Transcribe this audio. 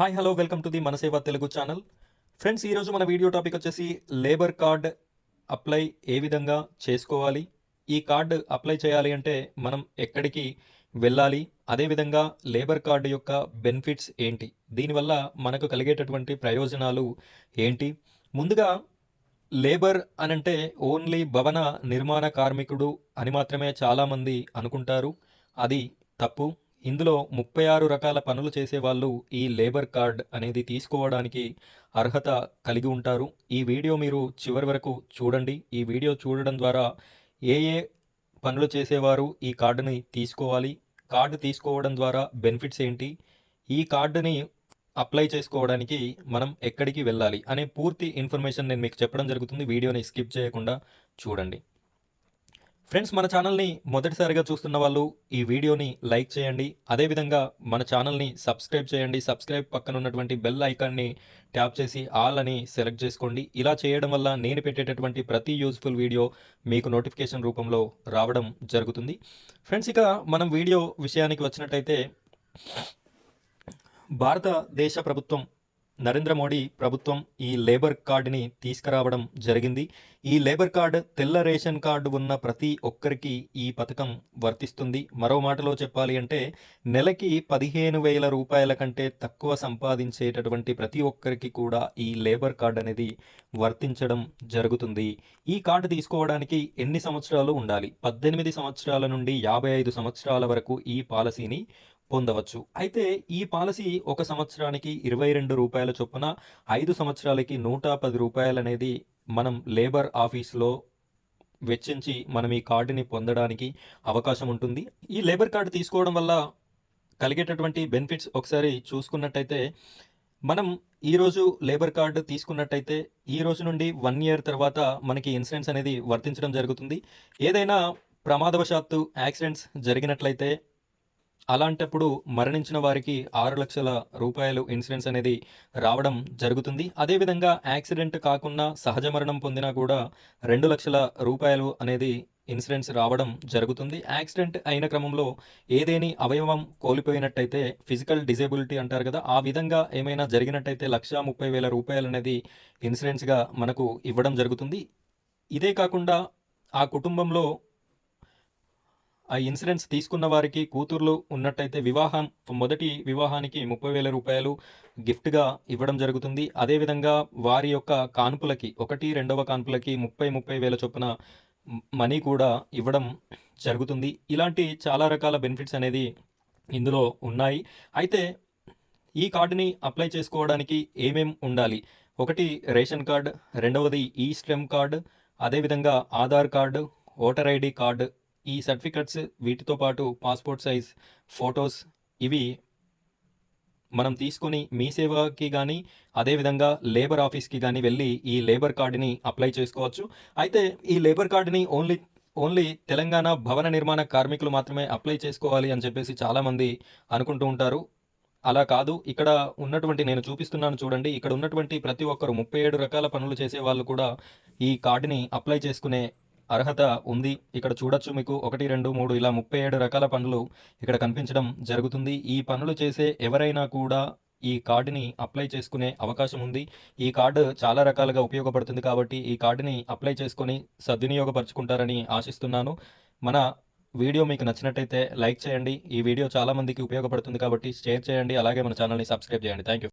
Hi hello welcome to the Manaseva Telugu channel friends ఈరోజు మన video topic వచ్చేసి labour card apply ఏ విధంగా చేసుకోవాలి? ఈ కార్డు అప్లై చేయాలి అంటే మనం ఎక్కడికి వెళ్ళాలి? అదేవిధంగా లేబర్ కార్డు యొక్క బెనిఫిట్స్ ఏంటి? దీనివల్ల మనకు కలిగేటటువంటి ప్రయోజనాలు ఏంటి? ముందుగా లేబర్ అనంటే ఓన్లీ భవన నిర్మాణ కార్మికుడు అని మాత్రమే చాలామంది అనుకుంటారు. అది తప్పు. ఇందులో ముప్పై ఆరు రకాల పనులు చేసే వాళ్ళు ఈ లేబర్ కార్డ్ అనేది తీసుకోవడానికి అర్హత కలిగి ఉంటారు. ఈ వీడియో మీరు చివరి వరకు చూడండి. ఈ వీడియో చూడడం ద్వారా ఏ ఏ పనులు చేసేవారు ఈ కార్డుని తీసుకోవాలి కార్డు తీసుకోవడం ద్వారా బెనిఫిట్స్ ఏంటి ఈ కార్డుని అప్లై చేసుకోవడానికి మనం ఎక్కడికి వెళ్ళాలి అనే పూర్తి ఇన్ఫర్మేషన్ నేను మీకు చెప్పడం జరుగుతుంది. వీడియోని స్కిప్ చేయకుండా చూడండి. ఫ్రెండ్స్ మన ఛానల్ని మొదటిసారిగా చూస్తున్న వాళ్ళు ఈ వీడియోని లైక్ చేయండి. అదేవిధంగా మన ఛానల్ని సబ్స్క్రైబ్ చేయండి. సబ్స్క్రైబ్ పక్కన ఉన్నటువంటి బెల్ ఐకాన్ని ట్యాప్ చేసి ఆల్ అని సెలెక్ట్ చేసుకోండి. ఇలా చేయడం వల్ల నేను పెట్టేటటువంటి ప్రతి యూజ్ఫుల్ వీడియో మీకు నోటిఫికేషన్ రూపంలో రావడం జరుగుతుంది. ఫ్రెండ్స్ ఇక మనం వీడియో విషయానికి వచ్చినట్టయితే భారతదేశ ప్రభుత్వం నరేంద్ర మోడీ ప్రభుత్వం ఈ లేబర్ కార్డుని తీసుకురావడం జరిగింది. ఈ లేబర్ కార్డు తెల్ల రేషన్ కార్డు ఉన్న ప్రతి ఒక్కరికి ఈ పథకం వర్తిస్తుంది. మరో మాటలో చెప్పాలి అంటే నెలకి పదిహేను వేల రూపాయల కంటే తక్కువ సంపాదించేటటువంటి ప్రతి ఒక్కరికి కూడా ఈ లేబర్ కార్డ్ అనేది వర్తించడం జరుగుతుంది. ఈ కార్డు తీసుకోవడానికి ఎన్ని సంవత్సరాలు ఉండాలి? పద్దెనిమిది సంవత్సరాల నుండి యాభై ఐదు సంవత్సరాల వరకు ఈ పాలసీని పొందవచ్చు. అయితే ఈ పాలసీ ఒక సంవత్సరానికి ఇరవై రెండు రూపాయల చొప్పున ఐదు సంవత్సరాలకి నూట పది రూపాయలు అనేది మనం లేబర్ ఆఫీస్లో వెచ్చించి మనం ఈ కార్డుని పొందడానికి అవకాశం ఉంటుంది. ఈ లేబర్ కార్డు తీసుకోవడం వల్ల కలిగేటటువంటి బెనిఫిట్స్ ఒకసారి చూసుకున్నట్టయితే మనం ఈరోజు లేబర్ కార్డు తీసుకున్నట్టయితే ఈ రోజు నుండి వన్ ఇయర్ తర్వాత మనకి ఇన్సూరెన్స్ అనేది వర్తించడం జరుగుతుంది. ఏదైనా ప్రమాదవశాత్తు యాక్సిడెంట్స్ జరిగినట్లయితే అలాంటప్పుడు మరణించిన వారికి ఆరు లక్షల రూపాయలు ఇన్సూరెన్స్ అనేది రావడం జరుగుతుంది. అదేవిధంగా యాక్సిడెంట్ కాకుండా సహజ మరణం పొందినా కూడా రెండు లక్షల రూపాయలు అనేది ఇన్సూరెన్స్ రావడం జరుగుతుంది. యాక్సిడెంట్ అయిన క్రమంలో ఏదేని అవయవం కోల్పోయినట్టయితే ఫిజికల్ డిజేబిలిటీ అంటారు కదా ఆ విధంగా ఏమైనా జరిగినట్టయితే లక్ష ముప్పై వేల రూపాయలు అనేది ఇన్సూరెన్స్గా మనకు ఇవ్వడం జరుగుతుంది. ఇదే కాకుండా ఆ కుటుంబంలో ఆ ఇన్సూరెన్స్ తీసుకున్న వారికి కూతుర్లు ఉన్నట్టయితే వివాహం మొదటి వివాహానికి ముప్పై వేల రూపాయలు గిఫ్ట్గా ఇవ్వడం జరుగుతుంది. అదేవిధంగా వారి యొక్క కాన్పులకి ఒకటి రెండవ కాన్పులకి ముప్పై ముప్పై వేల చొప్పున మనీ కూడా ఇవ్వడం జరుగుతుంది. ఇలాంటి చాలా రకాల బెనిఫిట్స్ అనేది ఇందులో ఉన్నాయి. అయితే ఈ కార్డుని అప్లై చేసుకోవడానికి ఏమేం ఉండాలి? ఒకటి రేషన్ కార్డు రెండవది ఈ స్ట్రెమ్ కార్డ్ అదేవిధంగా Aadhaar card voter ID card ఈ సర్టిఫికెట్స్ వీటితో పాటు పాస్పోర్ట్ సైజ్ ఫొటోస్ ఇవి మనం తీసుకొని మీ సేవకి కానీ అదేవిధంగా లేబర్ ఆఫీస్కి కానీ వెళ్ళి ఈ లేబర్ కార్డుని అప్లై చేసుకోవచ్చు. అయితే ఈ లేబర్ కార్డుని ఓన్లీ ఓన్లీ తెలంగాణ భవన నిర్మాణ కార్మికులు మాత్రమే అప్లై చేసుకోవాలి అని చెప్పేసి చాలామంది అనుకుంటూ ఉంటారు. అలా కాదు ఇక్కడ ఉన్నటువంటి నేను చూపిస్తున్నాను చూడండి ఇక్కడ ఉన్నటువంటి ప్రతి ఒక్కరు ముప్పై ఏడు రకాల పనులు చేసే వాళ్ళు కూడా ఈ కార్డుని అప్లై చేసుకునే అర్హత ఉంది. ఇక్కడ చూడొచ్చు మీకు ఒకటి రెండు మూడు ఇలా ముప్పై ఏడు రకాల పనులు ఇక్కడ కనిపించడం జరుగుతుంది. ఈ పనులు చేసే ఎవరైనా కూడా ఈ కార్డుని అప్లై చేసుకునే అవకాశం ఉంది. ఈ కార్డు చాలా రకాలుగా ఉపయోగపడుతుంది కాబట్టి ఈ కార్డుని అప్లై చేసుకొని సద్వినియోగపరచుకుంటారని ఆశిస్తున్నాను. మన వీడియో మీకు నచ్చినట్టయితే లైక్ చేయండి. ఈ వీడియో చాలామందికి ఉపయోగపడుతుంది కాబట్టి షేర్ చేయండి. అలాగే మన ఛానల్ని సబ్స్క్రైబ్ చేయండి. Thank you